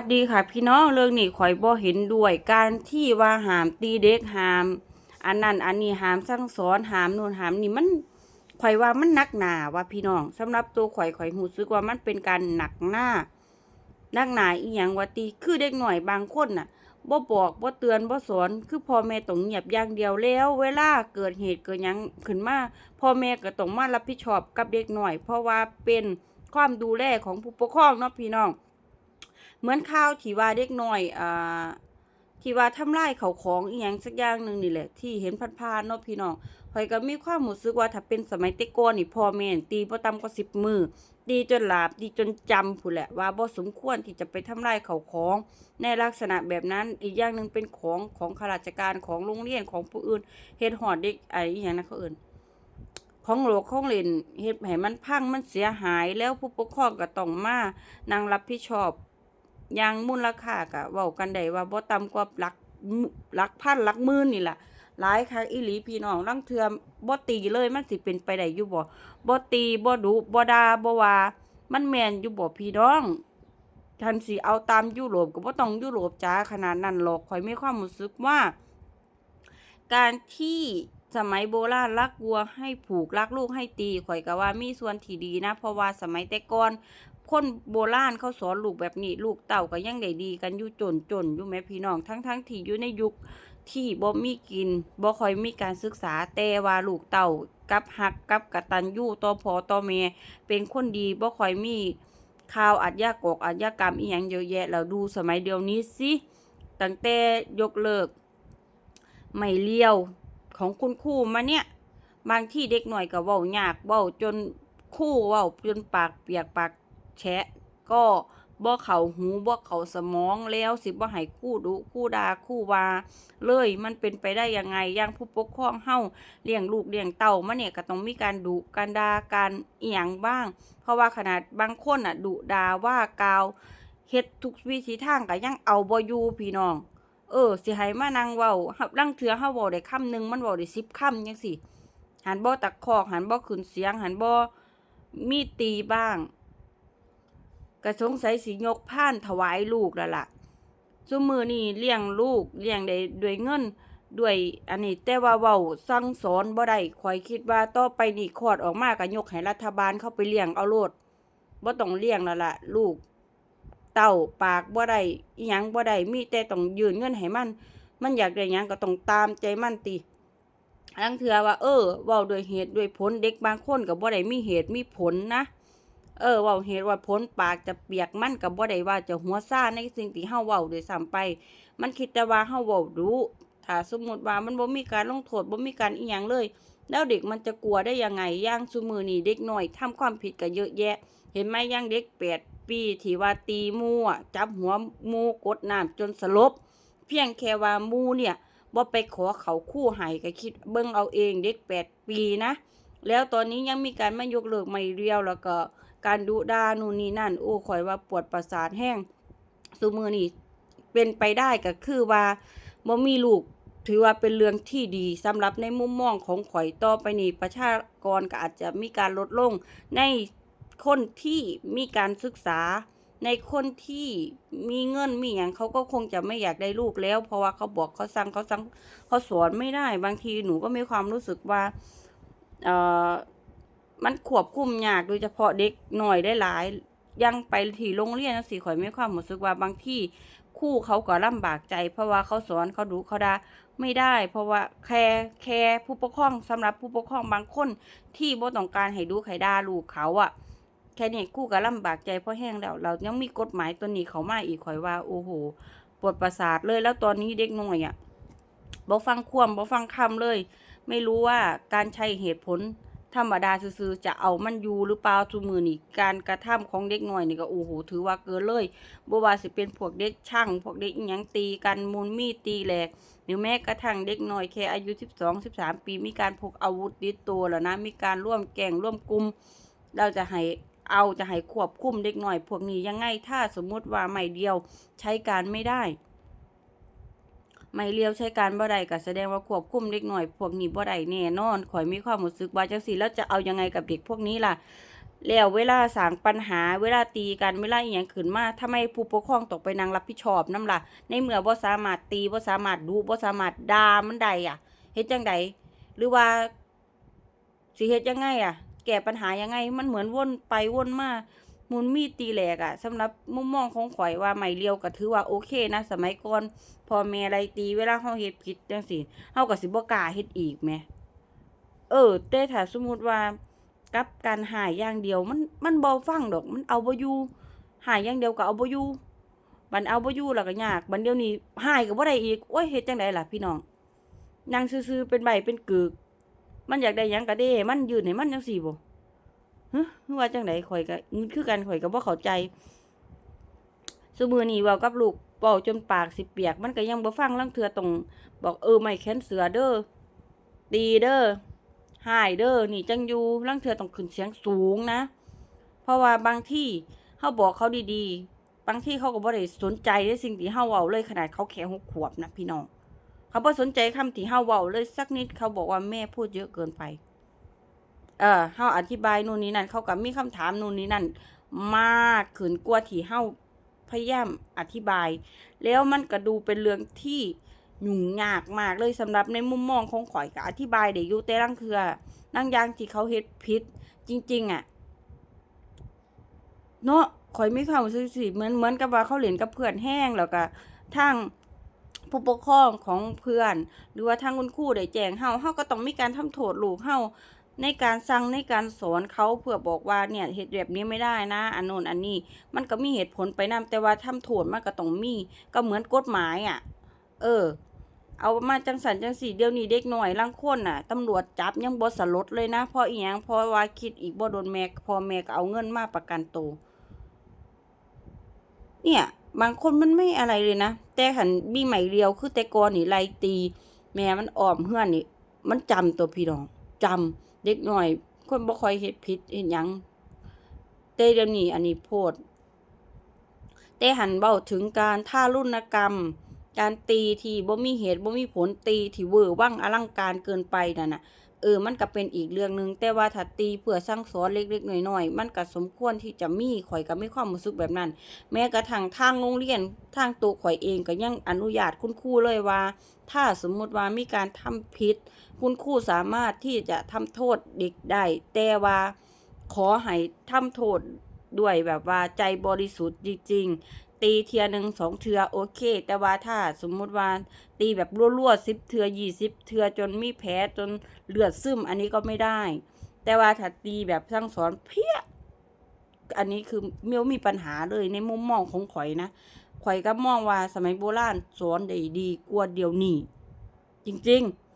วัสดีค่ะพี่น้องเรื่องนี้ข่อยบ่เห็นด้วยการที่ว่าหามตีเด็กหาม อันนั้นอันนี้หามสั่งสอนหามนู่นหามนี่มันข่อยว่ามันหนักหนาว่าพี่น้องสำหรับตัวข่อยข่อยรู้สึกว่ามันเป็นการหนักหน้าหนักหนาอีหยังว่าตีคือเด็กหน่อยบางคนน่ะบ่บอกบ่เตือนบ่สอนคือพ่อแม่ต้องเงียบอย่างเดียวแล้ว เวลาเกิดเหตุเกิดหยังขึ้นมาพ่อแม่ก็ต้องมารับผิดชอบกับเด็กหน่อย เพราะว่าเป็นความดูแลของผู้ปกครองเนาะพี่น้อง เหมือนข่าวที่ว่าเด็กน้อยอ่าที่ว่าทำลายเขาของอีหยังสักอย่างหนึ่งนี่แหละ ที่เห็นผ่านๆเนาะพี่น้องข่อยก็มีความรู้สึกว่าถ้าเป็นสมัยแต่ก่อนนี่พ่อแม่นตีบ่ต่ำกว่า10มือตีจนหลาบตีจนจำพู้แหละว่าบ่สมควรที่จะไปทำลายเขาของ ในลักษณะแบบนั้นอีกอย่างหนึ่งเป็นของของข้าราชการของโรงเรียนของผู้อื่นเฮ็ดฮอดเด็กไอ้อีหยังนะเขาเอิ้นของโหลกของเล่นเฮ็ดให้มันพังมันเสียหายแล้วผู้ปกครองก็ต้องมานั่งรับผิดชอบ ย่างมูลค่าก็เว้ากันได้ว่าบ่ต่ำกว่าหลักหลักพันหลักหมื่นนี่ล่ะหลายคักอีหลีพี่น้องลางเทื่อบ่ตีเลยมันสิเป็นไปได้อยู่บ่บ่ตีบ่ดุบ่ด่าบ่ว่ามันแม่นอยู่บ่พี่น้องทันสิเอาตามยุโรปก็บ่ต้องยุโรปจ๋าขนาดนั้นหรอกข่อยมีความรู้สึกว่า การที่สมัยโบราณรักวัวให้ผูกรักลูกให้ตีข่อยก็ว่ามีส่วนที่ดีนะ เพราะว่าสมัยแต่ก่อน คนโบราณเขาสอนลูกแบบนี้ ลูกเต่าก็ยังได้ดีกันอยู่จนจนอยู่แม่พี่น้องทั้งทั้งที่อยู่ในยุคที่บ่มีกินบ่ค่อยมีการศึกษาแต่ว่าลูกเต่ากับหักกับกตัญญูต่อพอต่อแม่เป็นคนดีบ่ค่อยมีข่าวอาชญากรอาชญากรรมอีหยังเยอะแยะแล้วดูสมัยเดียวนี้สิตั้งแต่ยกเลิก ไม่เลี้ยวของคุณครูมาเนี่ย บางที่เด็กหน่อยก็เว้ายากเว้าจนคู่เว้าจนปากเปียกปาก แฉะก็บ่เขาหูบ่เขาสมองแล้วสิบ่ให้คู่ดุคู่ดาคู่วาเลยมันเป็นไปได้ยังไงอย่างผู้ปกครองเฮาเลี้ยงลูกเลี้ยงเต้ามาเนี่ยก็ต้องมีการดุการดาการเอียงบ้าง เพราะว่าขนาดบางคนน่ะดุดาว่ากาวเฮ็ดทุกวิธีทางก็ยังเอาบ่อยู่พี่น้อง เออสิให้มานั่งเว้าหับลังเทื่อเฮาเว้าได้คำหนึงมันเว้าได้10คำจังซี่หันบ่ตะคอกหันบ่ขึ้นเสียงหันบ่มีตีบ้าง ก็สงสัยสิยกพานถวายลูกแล้วล่ะซุมือนี้เลี้ยงลูกเลี้ยงได้ด้วยเงินด้วยอันนี้แต่ว่าเว้าสั่งสอนบ่ได้ข่อยคิดว่าต่อไปนี่คลอดออกมาก็ยกให้รัฐบาลเข้าไปเลี้ยงเอาโลดบ่ต้องเลี้ยงแล้วล่ะ ลูก เต้าปากบ่ได้อีหยังบ่ได้มีแต่ต้องยืนเงินให้มัน มันอยากได้หยังก็ต้องตามใจมันติลังเทื่อว่าเออเว้าด้วยเหตุด้วยผลเด็กบางคนก็บ่ได้มีเหตุมีผลนะ เออเว้าเหตุว่าผลปากจะเปียกมันก็บ่ได้ว่าจะหัวซ่าในสิ่งที่เฮาเว้าด้วยซ้ำไป มันคิดแต่ว่าเฮาเว้ารู้ถ้าสมมุติว่ามันบ่มีการลงโทษบ่มีการอีหยังเลย แล้วเด็กมันจะกลัวได้ยังไงย่างซุมือนี้เด็กน้อยทำความผิดก็เยอะแยะ เห็นไหมย่างเด็กแปดปีที่ว่าตีมูอะจับหัวมูกดน้ำจนสลบ เพียงแค่ว่ามูเนี่ยบ่ไปขอเขาคู่ให้ก็คิดเบิ่งเอาเองเด็กแปดปีนะ แล้วตอนนี้ยังมีการมายกเลิกไม่เรียวแล้วก็ การดุดานู่นนี่นั่นโอ้ข่อยว่าปวดประสาทแห้งซุมือนี่เป็นไปได้ก็คือว่าบ่มีลูกถือว่าเป็นเรื่องที่ดีสำหรับในมุมมองของข่อยต่อไปนี้ประชากรก็อาจจะมีการลดลงในคนที่มีการศึกษา ในคนที่มีเงินมีอย่างเขาก็คงจะไม่อยากได้ลูกแล้ว เพราะว่าเขาบอกเขาสั่งเขาสั่งเขาสอนไม่ได้ บางทีหนูก็มีความรู้สึกว่า เอ่อ มันควบคุมยากโดยเฉพาะเด็กหน่อยได้หลายยังไปที่โรงเรียนจังซี่ข่อยมีความรู้สึกว่าบางที่คู่เขาก็ลำบากใจ เพราะว่าเขาสอนเขาดุเขาด่าไม่ได้ เพราะว่าแค่แค่ผู้ปกครองสำหรับผู้ปกครองบางคนที่บ่ต้องการให้ดุให้ด่าลูกเขาอะแค่นี้กูก็ลำบากใจเพราะแห้งแล้ว เรายังมีกฎหมายตัวนี้เขามาอีกข่อยว่าโอ้โหปวดประสาทเลยแล้วตอนนี้เด็กน้อยอะบ่ฟังความบ่ฟังคำเลย ไม่รู้ว่าการใช้เหตุผล ธรรมดาซื่อจะเอามันอยู่หรือเปล่าทุมือนี่การกระทำของเด็กหน้อยนี่ก็โอ้โหถือว่าเกินเลยบ่ว่าสิเป็นพวกเด็กช่างพวกเด็กอิหยังตีกันมูลมีตีแหลกหรือแม้กระทั่งเด็กหน้อยแค่อายุ 12 13 ปีมีการพกอาวุธติดตัวแล้วนะมีการร่วมแก่งร่วมกลุ่มเราจะให้เอาจะให้ควบคุมเด็กหน่อย พวกนี้ยังไงถ้าสมมุติว่าไม่เดียวใช้การไม่ได้ ไม่เลี้ยวใช้การบ่ได้ก็แสดงว่าควบคุมเด็กหน่อย พวกนี้บ่ได้แน่นอนข่อยมีความรู้สึกว่าจังซี่แล้วจะเอายังไงกับเด็กพวกนี้ล่ะแล้วเวลาสางปัญหาเวลาตีกันเวลาอีหยังขึ้นมาทำไมผู้ปกครองตกไปนางรับผิดชอบนำล่ะ ในเมื่อบ่สามารถตีบ่สามารถดุบ่สามารถด่ามันได้อะเฮ็ดจังไดหรือว่าสิเฮ็ดยังไงอะ แก้ปัญหายังไง มันเหมือนวนไปวนมา มุนมีดตีแหลกอะสำหรับมุมมองของข่อยว่าไม่เลียวก็ถือว่าโอเคนะ สมัยก่อนพอแม่อะไรตีเวลาเฮาเฮ็ดผิดจังซี่เฮาก็สิบ่กล้าเฮ็ดอีกแหมเออแต่ถ้าสมมุติว่ากับการหายอย่างเดียวมันมันบ่ฟังดอก มันเอาบ่อยู่หายอย่างเดียวก็เอาบ่อยู่บัดเอาบ่อยู่แล้วก็ยากบัดเดี๋ยวนี้หายก็บ่ได้อีกโอ้ยเฮ็ดจังไดล่ะพี่น้องนั่งซื่อๆเป็นใบเป็นกึกมันอยากได้หยังก็เด้มันยืนให้มันจังซี่บ่ ฮะว่าจังไดข่อยก็งึดคือกันข่อยก็บ่เข้าใจซุมือนี้เว้ากับลูกเว้าจนปากสิเปียก มันก็ยังบ่ฟังลางเทื่อต้องบอกเออไม่แค้นเสือเด้อตีเด้อหายเด้อนี่จังอยู่ลังเทือต้องขึ้นเสียงสูงนะ เพราะว่าบางที่เฮาบอกเขาดีๆ บางที่เขาก็บ่ได้สนใจในสิ่งที่เฮาเว้าเลยขนาดเขาแค่หกขวบนะพี่น้องเขาบ่สนใจคำที่เฮาเว้าเลยสักนิดเขาบอกว่าแม่พูดเยอะเกินไป เออเฮาอธิบายนู่นนี่นั่นเขาก็มีคำถามนู่นนี่นั่น มากขึ้นกว่าที่เฮาพยายามอธิบาย แล้วมันก็ดูเป็นเรื่องที่ยุ่งยากมากเลยสำหรับในมุมมองของข่อยก็อธิบายได้อยู่แต่ลังเทือลังยางที่เขาเฮ็ดผิดจริง ๆ อะ เนาะข่อยมีความรู้สึกสิเหมือนเหมือนกับว่าเขาเล่นกับเพื่อนแห้งแล้วก็ทางผู้ปกครองของเพื่อน หรือว่าทางคุณครูได้แจ้งเฮาเฮาก็ต้องมีการทำโทษลูกเฮา ในการสั่งในการสอนเขาเพื่อบอกว่าเนี่ยเฮ็ดแบบนี้ไม่ได้นะอันโน้นอันนี้ มันก็มีเหตุผลไปนํแต่ว่าทำโทษมันก็ต้องมี ก็เหมือนกฎหมายอะ เออ เอามาจังสันจังสีเดียวนี้เด็กหน่อยลังคนน่ะตำรวจจับยังบสลดเลยนะเพราะอีหยังเพราะว่าคิดอีกบ่โดนแม่พอแม่ก็เอาเงินมาประกันตัวเนี่ย บางคนมันไม่อะไรเลยนะแต่ขันมีไหม่เรียวคือแต่ก่อนี่ไลตี แม่มันอ้อมเฮือนนี่ มันจำตัวพี่น้องจำ เด็กหน่อย คนบ่ค่อยเฮ็ดผิดเฮ็ดหยังแต่เดี๋ยวนี้อันนี้โพดแต่หันเบ้าถึงการท่ารุณกรรม การตีที่บ่มีเหตุบ่มีผลตีที่เวอร์วังอลังการเกินไปนั่นน่ะ เออมันก็เป็นอีกเรื่องหนึงแต่ว่าถ้าตีเพื่อสร้างสอนเล็กๆน้อยๆมันก็สมควรที่จะมีข่อยก็มีความรู้สึกแบบนั้น แม้กระทั่งทางโรงเรียนทางตัวข่อยเองก็ยังอนุญาตคุณครูเลยว่า ถ้าสมมุติว่ามีการทำผิด คุณครูสามารถที่จะทำโทษเด็กได้แต่ว่าขอให้ทำโทษด้วยแบบว่าใจบริสุทธิ์จริง ตีเทียหนึ่งสองเทือโอเค แต่ว่าถ้าสมมุติว่าตีแบบรั่วๆสิบเทือยี่สิบเทือจนมีแผลจนเลือดซึมอันนี้ก็ไม่ได้ แต่ว่าถ้าตีแบบสั่งสอนเพี้ยอันนี้คือเมียวมีปัญหาเลยในมุมมองของข่อยนะข่อยก็มองว่าสมัยโบราณสอนได้ดีกว่าเดี๋ยวนี้จริง ๆ